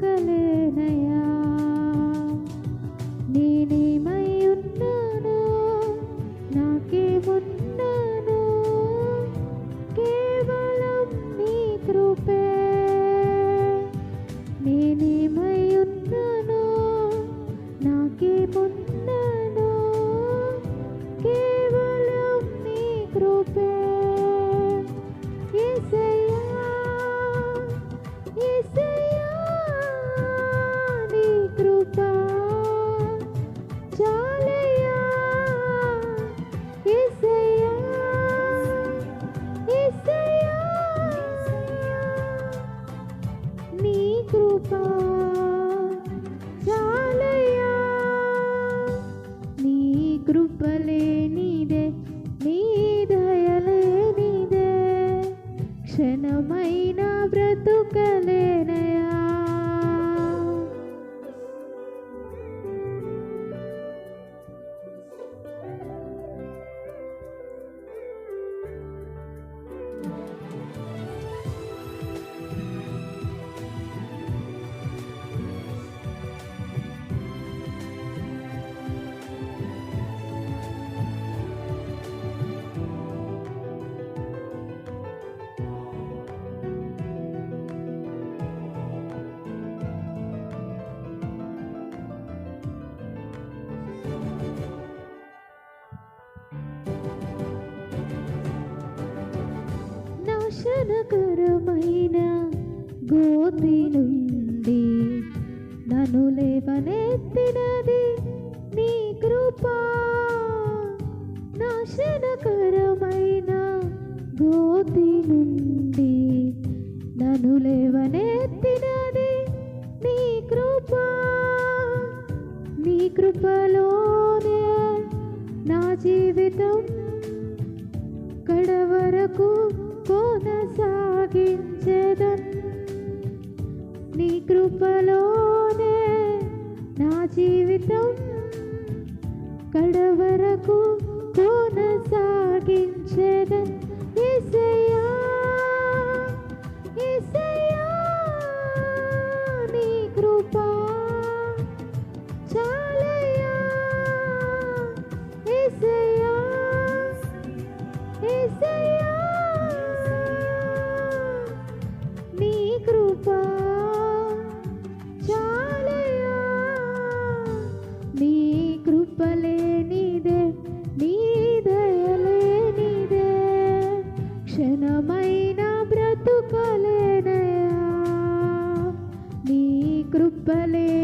गले हैं దర్శనకరమైన గోతి నుండి నన్ను లేవనెత్తినది నీ కృపా. నాశనకరమైన గోతి నుండి నన్ను లేవనెత్తినది నీ కృప. నీ కృపలోనే నా జీవితం కడవరకు కొనసాగించేదన్ నీ కృపలోనే నా జీవితం కడవరకు కొనసాగించేదన్ యేసయ్యా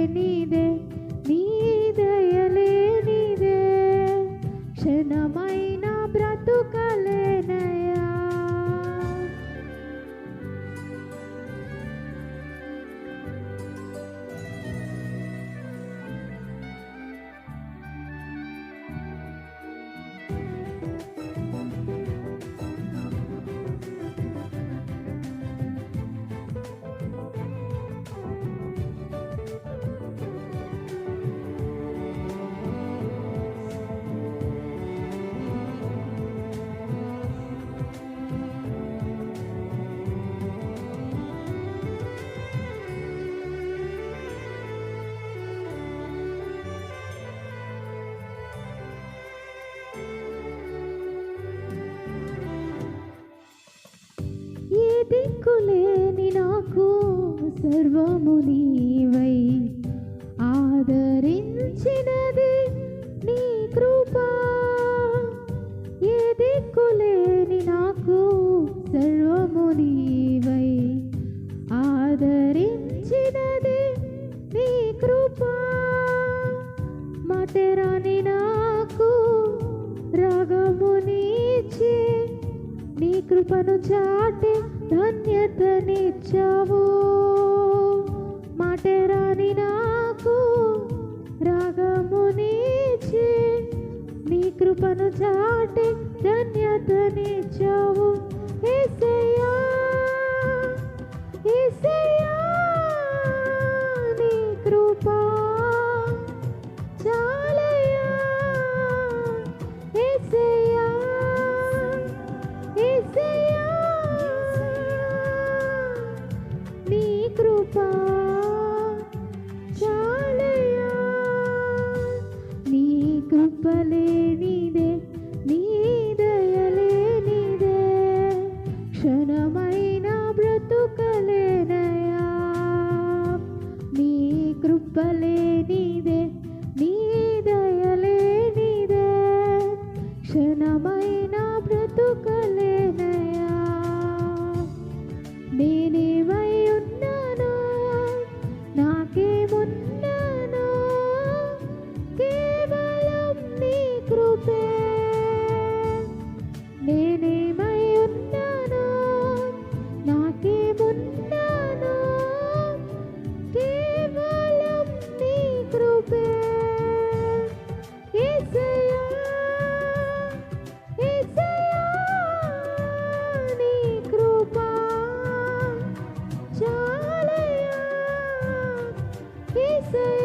ನೀದೆ దిక్కులేని నాకు సర్వము నీవై. ఆదరించినది నీ కృప. ఏ దిక్కులేని నాకు సర్వము నీవై. ఆదరించినది నీ కృప. మటరాని నాకు రాగమునిచ్చి నీ కృపను చాటే ధన్యతనిచ్చావు. మాటరాని నాకు రాగమునిచ్చి నీ కృపను చాటి ధన్యతనిచ్చావు. আমায় না say